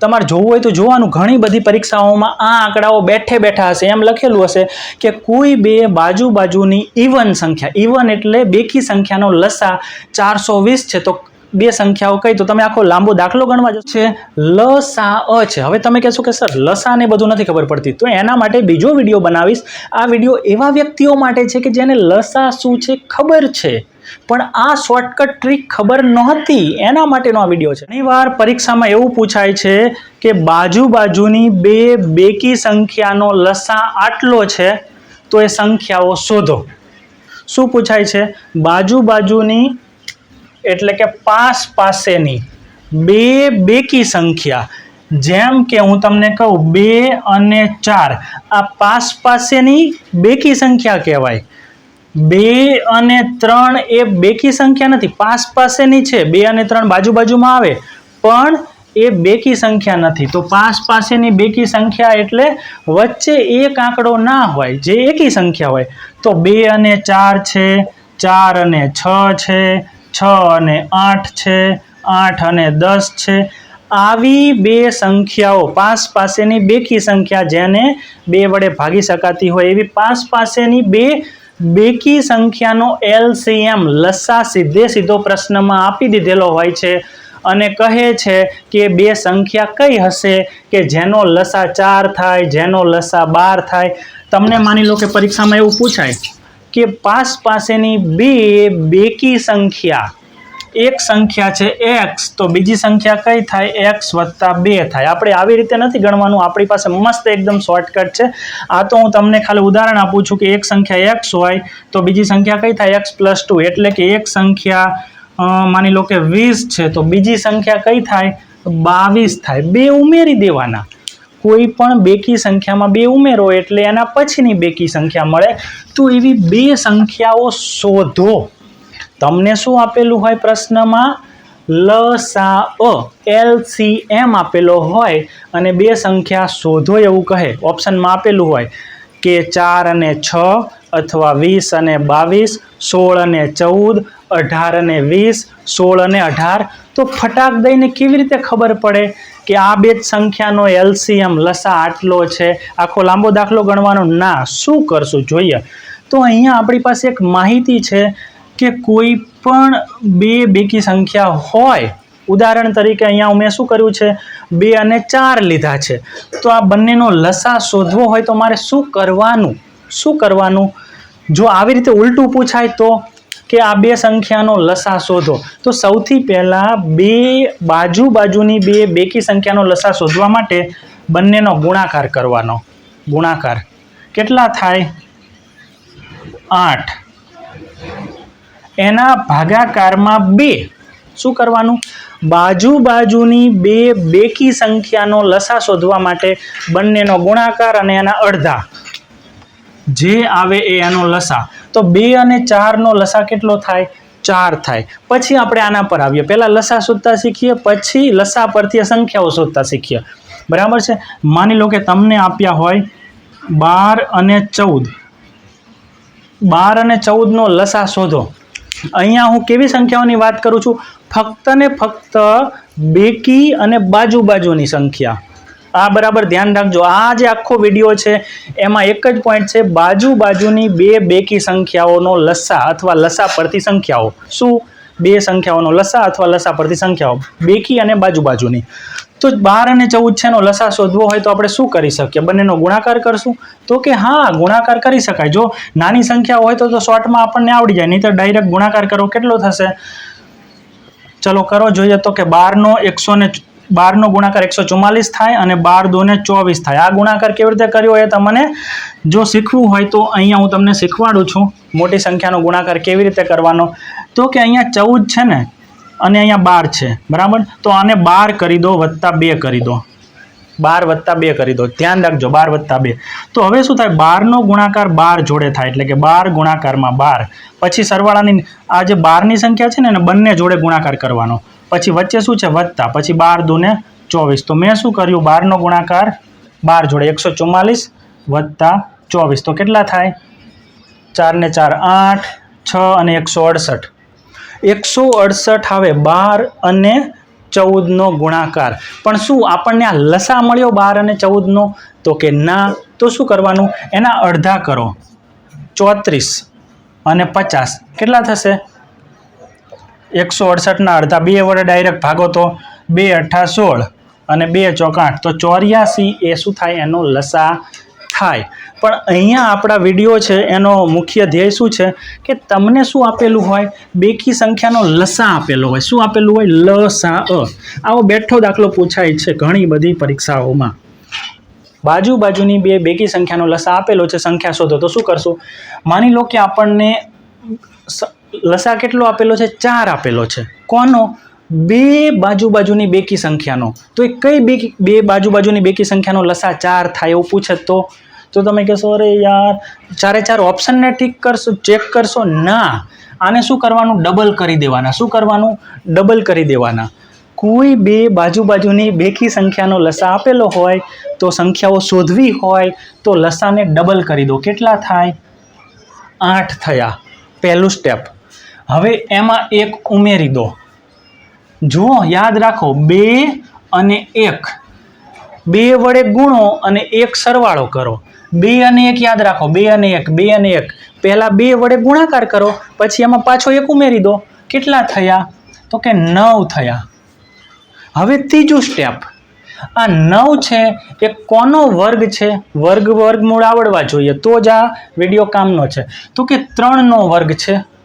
તમારે જોવું હોય તો જોવાનું. ઘણી બધી પરીક્ષાઓમાં આ આંકડાઓ બેઠે બેઠા હશે. એમ લખેલું હશે કે કોઈ બે બાજુ બાજુની ઇવન સંખ્યા. ઇવન એટલે બેકી સંખ્યાનો લસા ચારસો વીસ છે. તો બે સંખ્યાઓ કહી, તો તમે આખો લાંબો દાખલો ગણવા જો છે, લસા અ છે. હવે તમે કહેશો કે, સર, લસા ને બધું નથી ખબર પડતી. તો એના માટે બીજો વીડિયો બનાવીશ. આ વીડિયો એવા વ્યક્તિઓ માટે છે કે જેને લસા શું છે ખબર છે. પણ આ શોર્ટકટ ટ્રીક ખબર નહોતી. એના માટેનો આ વીડિયો છે. ઘણીવાર પરીક્ષામાં એવું પૂછાય છે કે બાજુ બાજુની બે બેકી સંખ્યાનો લસા આટલો છે, તો એ સંખ્યાઓ શોધો. શું પૂછાય છે? બાજુ બાજુની એટલે કે પાસ પાસેની બે બેકી સંખ્યા. જેમ કે હું તમને કહું, બે અને ચાર. આ પાસ પાસેની બેકી સંખ્યા કહેવાય. બે અને ત્રણ એ બેકી સંખ્યા નથી. પાસ પાસેની છે, બે અને ત્રણ બાજુ બાજુમાં આવે, પણ એ બેકી સંખ્યા નથી. તો પાસ પાસેની બેકી સંખ્યા એટલે વચ્ચે એક આંકડો ના હોય, જે એકી સંખ્યા હોય. તો બે અને ચાર છે, ચાર અને છ છે છ અને આઠ છે, આઠ અને દસ છે. આવી બે સંખ્યાઓ પાસ પાસેની બેકી સંખ્યા જેને બે વડે ભાગી શકાતી હોય એવી પાસ પાસેની બે બેકી સંખ્યાનો એલસીએમ લસા સીધે સીધો પ્રશ્નમાં આપી દીધેલો હોય છે અને કહે છે કે બે સંખ્યા કઈ હશે કે જેનો લસા ચાર થાય, જેનો લસા બાર થાય. તમને માની લો કે પરીક્ષામાં એવું પૂછાય કે પાસ પાસેની બે બેકી સંખ્યા. એક સંખ્યા છે એક્સ, તો બીજી સંખ્યા કઈ થાય? એક્સ વત્તા બે થાય. આપણે આવી રીતે નથી ગણવાનું. આપણી પાસે મસ્ત એકદમ શોર્ટકટ છે. આ તો હું તમને ખાલી ઉદાહરણ આપું છું કે એક સંખ્યા એક્સ હોય, તો બીજી સંખ્યા કઈ થાય? X plus two. એટલે કે એક સંખ્યા માની લો કે વીસ છે, તો બીજી સંખ્યા કઈ થાય? બાવીસ થાય. બે ઉમેરી દેવાના. કોઈ પણ બેકી સંખ્યામાં બે ઉમેરો એટલે એના પછીની બેકી સંખ્યા મળે. તો એવી બે સંખ્યાઓ શોધો. તમને શું આપેલું હોય પ્રશ્નમાં? લસા અ. એલ, સી, એમ આપેલો હોય અને બે સંખ્યા શોધો એવું કહે. ઓપ્શનમાં આપેલું હોય કે ચાર અને છ અથવા વીસ અને બાવીસ, સોળ અને ચૌદ, અઢાર અને વીસ, સોળ અને અઢાર. તો ફટાક દઈને કેવી રીતે ખબર પડે? કે આ બે જ સંખ્યાનો એલસીએમ લસા આટલો છે, આખો લાંબો દાખલો ગણવાનો? ના, શું કરશું? જોઈએ. તો અહીંયા આપણી પાસે એક માહિતી છે કે કોઈ પણ બે બેકી સંખ્યા હોય, ઉદાહરણ તરીકે અહીંયા મેં શું કર્યું છે? બે અને ચાર લીધા છે. તો આ બંનેનો લસા શોધવો હોય તો મારે શું કરવાનું? શું કરવાનું? જો આવી રીતે ઉલટું પૂછાય તો કે આ બે સંખ્યાનો લસા શોધો. તો સૌથી પહેલાં બે બાજુ બાજુની બે બેકી સંખ્યાનો લસા શોધવા માટે બંનેનો ગુણાકાર કરવાનો. ગુણાકાર કેટલા થાય? આઠ. એના ભાગાકારમાં બે. શું કરવાનું? બાજુ બાજુની બે બેકી સંખ્યાનો લસા શોધવા માટે બંનેનો ગુણાકાર અને એના અડધા. જે આવે એ એનો લસા. તો બે અને ચારનો લસા કેટલો થાય? ચાર થાય. પછી આપણે આના પર આવીએ. પહેલાં લસા શોધતા શીખીએ, પછી લસા પરથી સંખ્યાઓ શોધતા શીખીએ. બરાબર છે? માની લો કે તમને આપ્યા હોય બાર અને ચૌદ. બાર અને ચૌદનો લસા શોધો. અહીંયા હું કેવી સંખ્યાઓની વાત કરું છું? ફક્ત ને ફક્ત બેકી અને બાજુ બાજુની સંખ્યા. આ બરાબર ધ્યાન રાખજો. આ જે આખો વીડિયો છે, એમાં એક જ પોઈન્ટ છે બાજુ બાજુની બે બેકી સંખ્યાઓનો લસા અથવા લસા પરથી સંખ્યાઓ. શું? બે સંખ્યાઓનો લસા અથવા લસા પરથી સંખ્યાઓ. બેકી અને બાજુ બાજુની તો બાર અને ચૌદ છે લસા શોધવો હોય તો આપણે શું કરી શકીએ? બંનેનો ગુણાકાર કરશું. તો કે હા, ગુણાકાર કરી શકાય. જો નાની સંખ્યા હોય તો શોર્ટમાં આપણને આવડી જાય નહીં તો ડાયરેક્ટ ગુણાકાર કરો, કેટલો થશે? ચલો, કરો જોઈએ તો કે બારનો એકસો બારનો ગુણાકાર એકસો ચુમ્માલીસ થાય અને બાર દોને ચોવીસ થાય. આ ગુણાકાર કેવી રીતે કર્યો એ તમને જો શીખવું હોય તો અહીંયા હું તમને શીખવાડું છું. મોટી સંખ્યાનો ગુણાકાર કેવી રીતે કરવાનો? તો કે અહીંયા ચૌદ છે ને, અને અહીંયા બાર છે. બરાબર? તો આને બાર કરી દો વત્તા બે કરી દો. બાર વત્તા બે કરી દો. ધ્યાન રાખજો, બાર વત્તા બે. તો હવે શું થાય? બારનો ગુણાકાર બાર જોડે થાય એટલે કે બાર ગુણાકારમાં બાર. પછી સરવાળાની, આ જે બારની સંખ્યા છે ને, એને બંને જોડે ગુણાકાર કરવાનો. પછી વચ્ચે શું છે? વધતા. પછી બાર દુને ચોવીસ. તો મેં શું કર્યું? બારનો ગુણાકાર બાર જોડે એકસો ચુમ્માલીસ વત્તા ચોવીસ. તો કેટલા થાય? ચાર ને ચાર આઠ, છ અને એકસો અડસઠ. એકસો અડસઠ આવે બાર અને ચૌદનો ગુણાકાર. પણ શું આપણને આ લસા મળ્યો બાર અને ચૌદનો? તો કે ના. તો શું કરવાનું? એના અડધા કરો. ચોત્રીસ અને પચાસ. કેટલા થશે? એકસો અડસઠના અડધા. બે વડે ડાયરેક્ટ ભાગો તો બે અઠ્ઠા સોળ અને બે ચોકાઠ. તો ચોર્યાસી એ શું થાય? એનો લસા થાય. પણ અહીંયા આપણા વીડિયો છે, એનો મુખ્ય ધ્યેય શું છે? કે તમને શું આપેલું હોય? બેકી સંખ્યાનો લસા આપેલો હોય. શું આપેલું હોય? લસા અ. આવો બેઠો દાખલો પૂછાય છે ઘણી બધી પરીક્ષાઓમાં. બાજુ બાજુની બે બેકી સંખ્યાનો લસા આપેલો છે, સંખ્યા શોધો. તો શું કરશું? માની લો કે આપણને લસા કેટલો આપેલો છે? ચાર આપેલો છે. કોનો? બે બાજુ બાજુની બેકી સંખ્યાનો. તો એ કઈ બે બે બાજુ બાજુની બેકી સંખ્યાનો લસા ચાર થાય એવું પૂછે તો? તો તમે કહેશો, અરે યાર, ચારે ચાર ઓપ્શનને ઠીક કરશો ચેક કરશો? ના. આને શું કરવાનું? ડબલ કરી દેવાના. શું કરવાનું? ડબલ કરી દેવાના. કોઈ બે બાજુ બાજુની બેકી સંખ્યાનો લસા આપેલો હોય, તો સંખ્યાઓ શોધવી હોય, તો લસાને ડબલ કરી દો. કેટલા થાય? આઠ થયા. પહેલું સ્ટેપ હવે એમાં એક ઉમેરી દો. જુઓ, યાદ રાખો, બે અને એક. બે વડે ગુણો અને એક સરવાળો કરો. બે અને એક યાદ રાખો, બે અને એક, બે અને એક. પહેલાં બે વડે ગુણાકાર કરો, પછી એમાં પાછો એક ઉમેરી દો. કેટલા થયા? તો કે નવ થયા. હવે ત્રીજું સ્ટેપ આ નવ છે, એ કોનો વર્ગ છે? વર્ગ વર્ગમૂળ આવડવા જોઈએ. તો જ આ વીડિયો કામનો છે. તો કે ત્રણનો વર્ગ છે?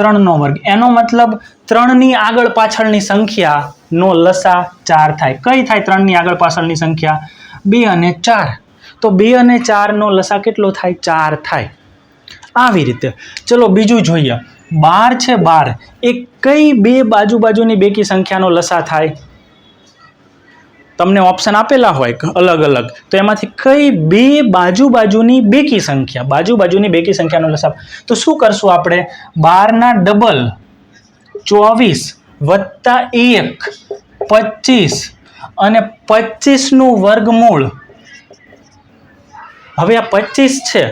ત્રણનો વર્ગ. એનો મતલબ ત્રણની આગળ પાછળની સંખ્યાનો લસા ચાર થાય. કઈ થાય ત્રણની આગળ પાછળની સંખ્યા? બે અને ચાર. તો બે અને ચારનો લસા કેટલો થાય? ચાર થાય. આવી રીતે. ચલો બીજું જોઈએ. બાર છે બાર. એ કઈ બે બાજુ બાજુની બેકી સંખ્યાનો લસા થાય? તમને ઓપ્શન આપેલા હોય અલગ અલગ, તો એમાંથી કઈ બે બાજુ બાજુની બેકી સંખ્યા બાજુ બાજુની બેકી સંખ્યાનો લસાપ તો શું કરશું આપણે? બારના ડબલ ચોવીસ વત્તા એક, પચીસ અને પચીસનું વર્ગમૂળ. હવે આ પચીસ છે,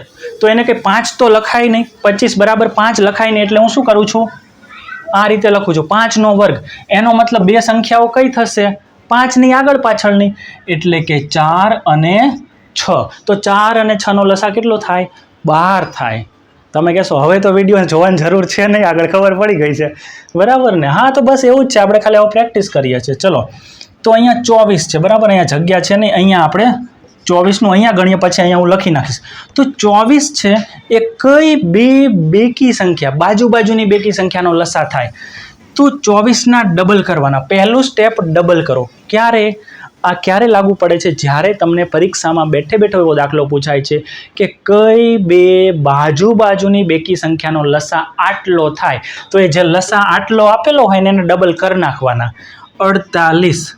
તો એને કંઈ પાંચ તો લખાય નહીં. પચીસ બરાબર પાંચ લખાય નહીં એટલે હું શું કરું છું? આ રીતે લખું છું, પાંચનો વર્ગ. એનો મતલબ બે સંખ્યાઓ કઈ થશે? પાંચની આગળ પાછળની, એટલે કે ચાર અને છ. તો ચાર અને છનો લસા કેટલો થાય? બાર થાય. તમે કહેશો, હવે તો વીડિયો જોવાની જરૂર છે નહીં, આગળ ખબર પડી ગઈ છે. બરાબર ને? હા, તો બસ એવું જ છે, આપણે ખાલી હવે પ્રેક્ટિસ કરીએ છીએ. ચલો, તો અહીંયા ચોવીસ છે, બરાબર? અહીંયા જગ્યા છે નહીં, અહીંયા આપણે ચોવીસનું અહીંયા ગણીએ, પછી અહીંયા હું લખી નાખીશ. તો ચોવીસ છે, એ કઈ બે, બેકી સંખ્યા, બાજુ બાજુની બેકી સંખ્યાનો લસા થાય. તો ચોવીસના ડબલ કરવાના. પહેલું સ્ટેપ ડબલ કરો. ક્યારે? આ ક્યારે લાગુ પડે છે? જ્યારે તમને પરીક્ષામાં બેઠે બેઠો એવો દાખલો પૂછાય છે કે કઈ બે બાજુ બાજુની બેકી સંખ્યાનો લસા આટલો થાય. તો એ જે લસા આટલો આપેલો હોય ને એને ડબલ કરી નાખવાના. અડતાલીસ.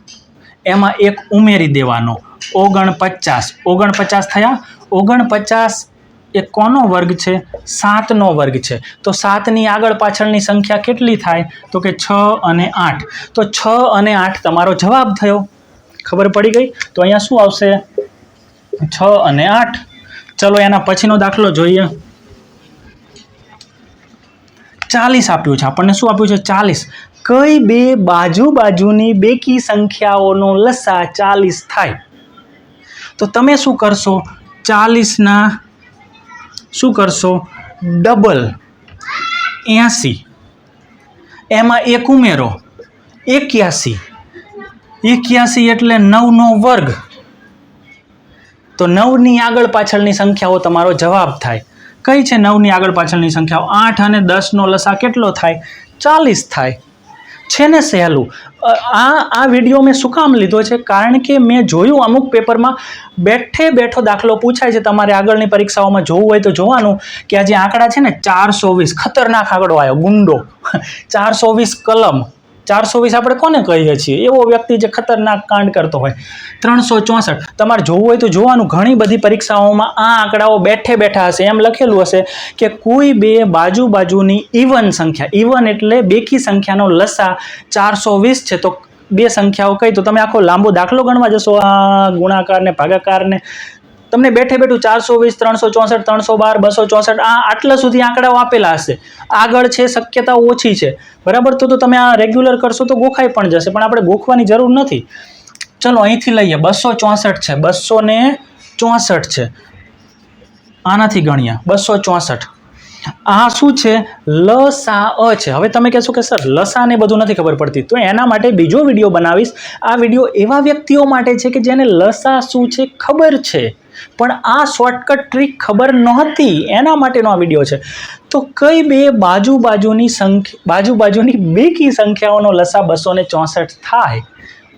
એમાં એક ઉમેરી દેવાનો. ઓગણપચાસ. ઓગણપચાસ થયા? ઓગણપચાસ એ કોનો વર્ગ છે? સાતનો વર્ગ છે. તો સાતની આગળ પાછળની સંખ્યા કેટલી થાય? તો કે છ અને આઠ. તો છ અને આઠ તમારો જવાબ થયો. ખબર પડી ગઈ? તો અહીંયા શું આવશે? છ અને આઠ. ચલો એના પછીનો દાખલો જોઈએ. ચાલીસ આપ્યું છે. આપણને શું આપ્યું છે? ચાલીસ. કઈ બે બાજુ બાજુની બેકી સંખ્યાઓનો લસા ચાલીસ થાય? તો તમે શું કરશો? ચાલીસના શું કરશો? ડબલ એંસી. એમાં એક ઉમેરો, એક્યાસી. એક્યાસી એટલે નવનો વર્ગ. તો નવની આગળ પાછળની સંખ્યાઓ તમારો જવાબ થાય. કઈ છે નવની આગળ પાછળની સંખ્યાઓ? આઠ અને દસનો લસા કેટલો થાય? ચાલીસ થાય. છે ને સહેલું? આ આ વીડિયો મેં શું કામ લીધો છે? કારણ કે મેં જોયું અમુક પેપરમાં બેઠે બેઠો દાખલો પૂછાય છે તમારે આગળની પરીક્ષાઓમાં જોવું હોય તો જોવાનું કે આ જે આંકડા છે ને ચારસો વીસ, ખતરનાક આંકડો આવ્યો, ગુંડો. ચારસો વીસ કલમ. ચારસો વીસ આપણે કોને કહીએ છીએ? એવો વ્યક્તિ જે ખતરનાક કાંડ કરતો હોય. ત્રણસો ચોસઠ. તમારે જોવું હોય તો જોવાનું. ઘણી બધી પરીક્ષાઓમાં આ આંકડાઓ બેઠે બેઠા હશે. એમ લખેલું હશે કે કોઈ બે બાજુ બાજુની ઇવન સંખ્યા. ઇવન એટલે બેકી સંખ્યાનો લસા ચારસો વીસ છે. તો બે સંખ્યાઓ કઈ તો તમે આખો લાંબો દાખલો ગણવા જશો. આ ગુણાકાર ને ભાગાકાર ને તમને બેઠે બેઠું ચારસો વીસ, ત્રણસો ચોસઠ, ત્રણસો બાર, બસો ચોસઠ, આ આટલા સુધી આંકડાઓ આપેલા હશે. આગળ છે શક્યતા ઓછી છે. બરાબર? તો તો તમે આ રેગ્યુલર કરશો તો ગોખાઈ પણ જશે, પણ આપણે ગોખવાની જરૂર નથી. ચલો, અહીંથી લઈએ. બસો ચોસઠ છે. બસો ને ચોસઠ છે. આનાથી ગણ્યા બસો ચોસઠ. આ શું છે? લસા અ છે. હવે તમે કહેશો કે, સર, લસા ને બધું નથી ખબર પડતી. તો એના માટે બીજો વીડિયો બનાવીશ. આ વીડિયો એવા વ્યક્તિઓ માટે છે કે જેને લસા શું છે ખબર છે. પણ આ શોર્ટકટ ટ્રીક ખબર નહોતી. એના માટેનો આ વીડિયો છે. તો કઈ બે બાજુ બાજુની સંખ્યા બાજુ બાજુની બેકી સંખ્યાઓનો લસા બસો ને ચોસઠ થાય?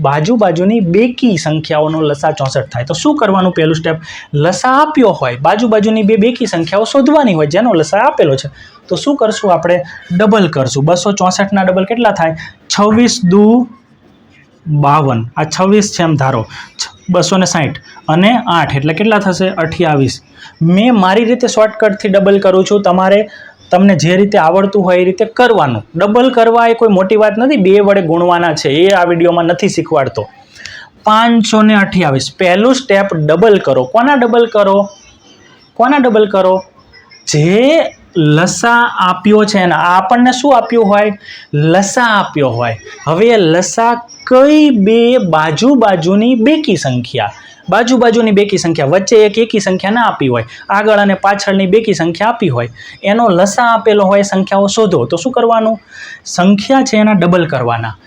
બાજુ બાજુની બેકી સંખ્યાઓનો લસા ચોસઠ થાય. તો શું કરવાનું પહેલું સ્ટેપ લસા આપ્યો હોય. બાજુ બાજુની બે બેકી સંખ્યાઓ શોધવાની હોય, જેનો લસા આપેલો છે. તો શું કરશું આપણે? ડબલ કરશું. બસો ચોસઠના ડબલ કેટલા થાય? છવ્વીસ દુ બાવન. આ છવ્વીસ છે એમ ધારો. બસો ને સાઠ અને આઠ, એટલે કેટલા થશે? અઠ્યાવીસ. મેં મારી રીતે શોર્ટકટથી ડબલ કરું છું. તમારે તમને જે રીતે આવડતું હોય એ રીતે કરવાનું. ડબલ કરવા એ કોઈ મોટી વાત નથી. બે વડે ગુણવાના છે. એ આ વિડીયોમાં નથી શીખવાડતો. પાંચસો ને અઠ્યાવીસ. પહેલું સ્ટેપ ડબલ કરો. કોના ડબલ કરો? કોના ડબલ કરો? જે લસા આપ્યો છે ને આપણને શું આપ્યું હોય? લસા આપ્યો હોય. હવે એ લસા કઈ બે બાજુ બાજુની બેકી સંખ્યા? બાજુ બાજુની બેકી સંખ્યા વચ્ચે એક એકી સંખ્યા ના આપી હોય. આગળ અને પાછળની બેકી સંખ્યા આપી હોય. એનો લસા આપેલો હોય સંખ્યાઓ શોધો. તો શું કરવાનું? સંખ્યા છે એના ડબલ કરવાના.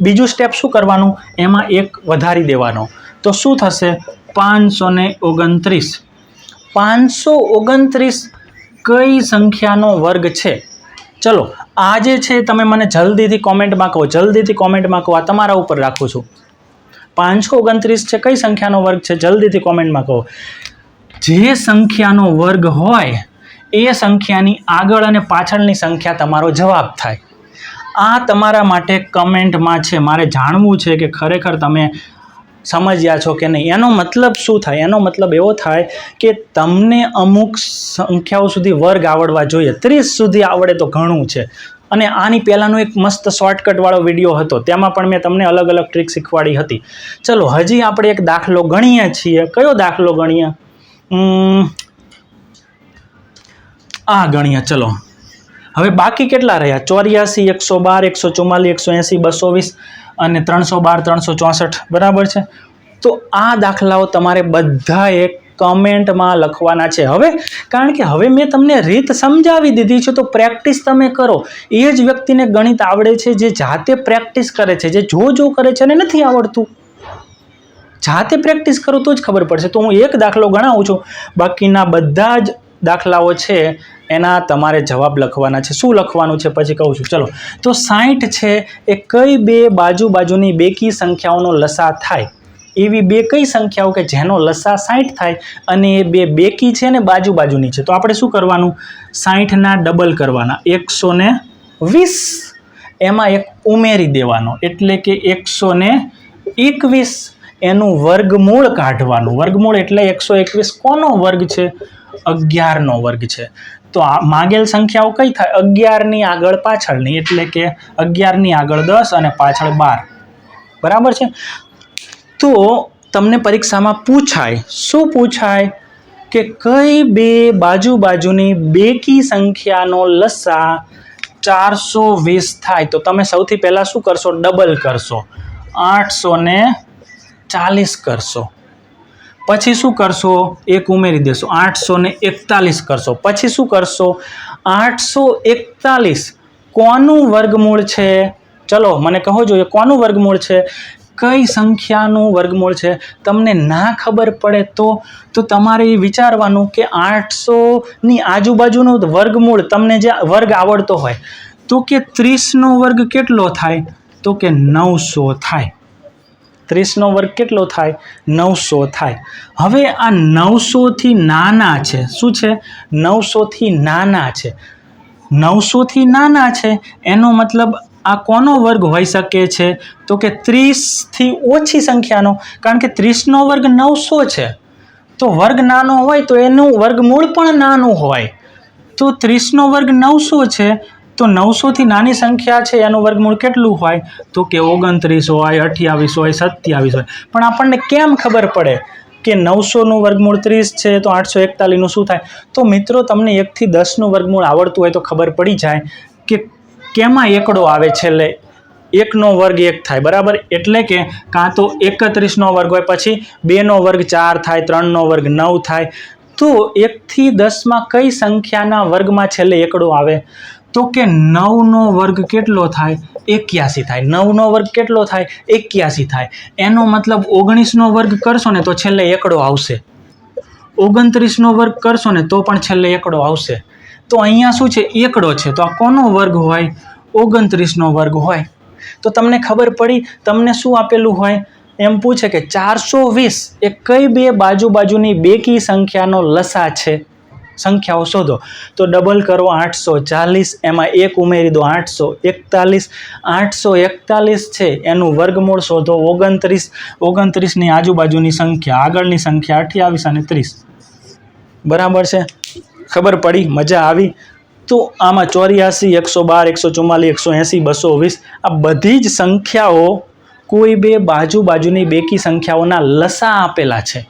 બીજું સ્ટેપ શું કરવાનું? એમાં એક વધારી દેવાનો. તો શું થશે? પાંચસો ને ઓગણત્રીસ. પાંચસો ઓગણત્રીસ કઈ સંખ્યાનો વર્ગ છે? ચલો આ જે છે, તમે મને જલ્દીથી કોમેન્ટમાં કહો જલ્દીથી કોમેન્ટમાં કહો આ તમારા ઉપર રાખું છું. પાંચસો ઓગણત્રીસ છે, કઈ સંખ્યાનો વર્ગ છે, જલ્દીથી કોમેન્ટમાં કહો જે સંખ્યાનો વર્ગ હોય, એ સંખ્યાની આગળ અને પાછળની સંખ્યા તમારો જવાબ થાય. આ તમારા માટે કમેન્ટમાં છે. મારે જાણવું છે કે ખરેખર તમે સમજ્યા છો કે નહીં? એનો મતલબ શું થાય? એનો મતલબ એવો થાય કે તમને અમુક સંખ્યાઓ સુધી વર્ગ આવડવા જોઈએ. ત્રીસ સુધી આવડે તો ઘણું છે. અને આની પહેલાંનો એક મસ્ત શોર્ટકટવાળો વીડિયો હતો. તેમાં પણ મેં તમને અલગ અલગ ટ્રીક શીખવાડી હતી. ચલો, હજી આપણે એક દાખલો ગણીએ છીએ. કયો દાખલો ગણીએ? આ ગણીએ. ચલો. હવે બાકી કેટલા રહ્યા? ચોર્યાસી, એકસો બાર, એકસો ચુમ્માલીસ એકસો એંસી, બસો વીસ અને ત્રણસો બાર, ત્રણસો ચોસઠ, બરાબર છે? તો આ દાખલાઓ તમારે બધાએ કમેન્ટમાં લખવાના છે. હવે, કારણ કે હવે મેં તમને રીત સમજાવી દીધી છે, તો પ્રેક્ટિસ તમે કરો. એ જ વ્યક્તિને ગણિત આવડે છે, જે જાતે પ્રેક્ટિસ કરે છે, જે જો જો કરે છે અને નથી આવડતું. જાતે પ્રેક્ટિસ કરો તો જ ખબર પડશે. તો હું એક દાખલો ગણાવું છું. બાકીના બધા જ દાખલાઓ છે એના તમારે જવાબ લખવાના છે. શું લખવાનું છે પછી કહું છું. ચલો. તો સાઠ છે એ કઈ બે બાજુ બાજુની બેકી સંખ્યાઓનો લસા થાય? એવી બે કઈ સંખ્યાઓ કે જેનો લસા સાઠ થાય અને એ બે બેકી છે ને બાજુ બાજુની છે. તો આપણે શું કરવાનું? સાઠના ડબલ કરવાના. એકસો ને વીસ. એમાં એક ઉમેરી દેવાનો. એટલે કે એકસો ને એકવીસ. એનું વર્ગમૂળ કાઢવાનું. વર્ગમૂળ એટલે એકસો એકવીસ કોનો વર્ગ છે? અગિયારનો વર્ગ છે. તો આ માગેલ સંખ્યાઓ કઈ થાય? અગિયારની આગળ પાછળની, એટલે કે અગિયારની આગળ દસ અને પાછળ બાર. બરાબર છે? તો તમને પરીક્ષામાં પૂછાય, શું પૂછાય? કે કઈ બે બાજુ બાજુની બેકી સંખ્યાનો લસા ચારસો વીસ થાય? તો તમે સૌથી પહેલાં શું કરશો? ડબલ કરશો. આઠસો ને ચાલીસ કરશો. પછી શું કરશો? એક ઉમેરી દેશો. આઠસો ને એકતાલીસ કરશો. પછી શું કરશો? આઠસો એકતાલીસ. કોનું વર્ગમૂળ છે? ચલો, મને કહો જોઈએ, કોનું વર્ગમૂળ છે? કઈ સંખ્યાનું વર્ગમૂળ છે? તમને ના ખબર પડે તો તો તમારે એ વિચારવાનું કે આઠસોની આજુબાજુનું વર્ગમૂળ તમને જે વર્ગ આવડતો હોય, તો કે ત્રીસનો વર્ગ કેટલો થાય? તો કે નવસો થાય. ત્રીસનો વર્ગ કેટલો થાય? નવસો થાય. હવે આ નવસોથી નાના છે. શું છે? નવસોથી નાના છે. નવસોથી નાના છે, એનો મતલબ આ કોનો વર્ગ હોઈ શકે છે? તો કે ત્રીસથી ઓછી સંખ્યાનો, કારણ કે ત્રીસનો વર્ગ નવસો છે. તો વર્ગ નાનો હોય તો એનું વર્ગમૂળ પણ નાનું હોય. તો ત્રીસનો વર્ગ નવસો છે તો નવસોથી નાની સંખ્યા છે, એનું વર્ગમૂળ કેટલું હોય? તો કે ઓગણત્રીસ હોય, અઠ્યાવીસ હોય, સત્યાવીસ હોય. પણ આપણને કેમ ખબર પડે કે નવસોનું વર્ગમૂળ ત્રીસ છે, તો આઠસો એકતાલીસનું શું થાય? તો મિત્રો, તમને એકથી દસનું વર્ગમૂળ આવડતું હોય તો ખબર પડી જાય કે કેમાં એકડો આવે છેલ્લે એકનો વર્ગ એક થાય, બરાબર? એટલે કે કાં તો એકત્રીસનો વર્ગ હોય, પછી બેનો વર્ગ ચાર થાય, ત્રણનો વર્ગ નવ થાય. તો એકથી દસમાં કઈ સંખ્યાના વર્ગમાં છેલ્લે એકડો આવે? તો કે નવનો વર્ગ કેટલો થાય? એક્યાસી થાય. નવનો વર્ગ કેટલો થાય? એક્યાસી થાય. એનો મતલબ ઓગણીસનો વર્ગ કરશો ને તો છેલ્લે એકડો આવશે. ઓગણત્રીસનો વર્ગ કરશો ને તો પણ છેલ્લે એકડો આવશે. તો અહીંયા શું છે? એકડો છે. તો આ કોનો વર્ગ હોય? ઓગણત્રીસનો વર્ગ હોય. તો તમને ખબર પડી, તમને શું આપેલું હોય? એમ પૂછે કે ચારસો વીસ એ કઈ બે બાજુ બાજુની બેકી સંખ્યાનો લસા છે? સંખ્યાઓ શોધો. તો ડબલ કરો આઠસો ચાલીસ, એમાં એક ઉમેરી દો આઠસો એકતાલીસ. આઠસો એકતાલીસ છે, એનું વર્ગમૂળ શોધો ઓગણત્રીસ. ઓગણત્રીસની આજુબાજુની સંખ્યા, આગળની સંખ્યા અઠ્યાવીસ અને ત્રીસ. બરાબર છે? ખબર પડી? મજા આવી? તો આમાં ચોર્યાસી, એકસો બાર, એકસો ચુમ્માલીસ એકસો એંસી, બસો વીસ, આ બધી જ સંખ્યાઓ કોઈ બે બાજુ બાજુની બેકી સંખ્યાઓના લસા આપેલા છે.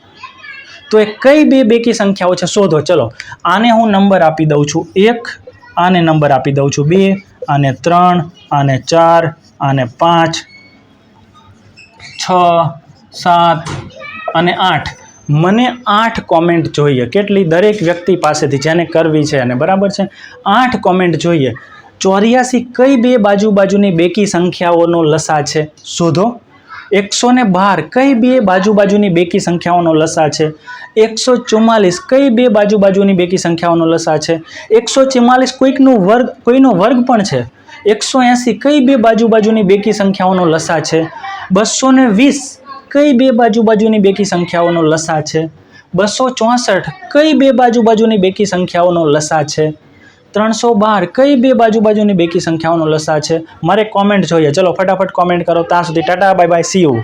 તો એ કઈ બે બેકી સંખ્યાઓ છે શોધો, ચલો. આને હું નંબર આપી દઉં છું એક, આને નંબર આપી દઉં છું બે, આને ત્રણ, આને ચાર, આને પાંચ, છ, સાત અને આઠ. મને આઠ કોમેન્ટ જોઈએ. કેટલી? દરેક વ્યક્તિ પાસેથી જેને કરવી છે અને બરાબર છે? આઠ કોમેન્ટ જોઈએ. ચોર્યાસી કઈ બે બાજુ બાજુની બેકી સંખ્યાઓનો લસા છે? શોધો. એકસો ને બાર કઈ બે બાજુ બાજુની બેકી સંખ્યાઓનો લસા છે? એકસો ચુમ્માલીસ કઈ બે બાજુ બાજુની બેકી સંખ્યાઓનો લસા છે? એકસો ચુમ્માલીસ કોઈકનું વર્ગ, કોઈનો વર્ગ પણ છે? એકસો એંસી કઈ બે બાજુ બાજુની બેકી સંખ્યાઓનો લસા છે? બસો ને વીસ કઈ બે બાજુ બાજુની બેકી સંખ્યાઓનો લસા છે? બસો ચોસઠ કઈ બે બાજુ બાજુની બેકી સંખ્યાઓનો લસા છે? ત્રણસો બાર, કઈ બે બાજુ બાજુની બેકી સંખ્યાઓનો લસા છે? મારે કોમેન્ટ જોઈએ. ચલો, ફટાફટ કોમેન્ટ કરો. ત્યાં સુધી tata bye bye see you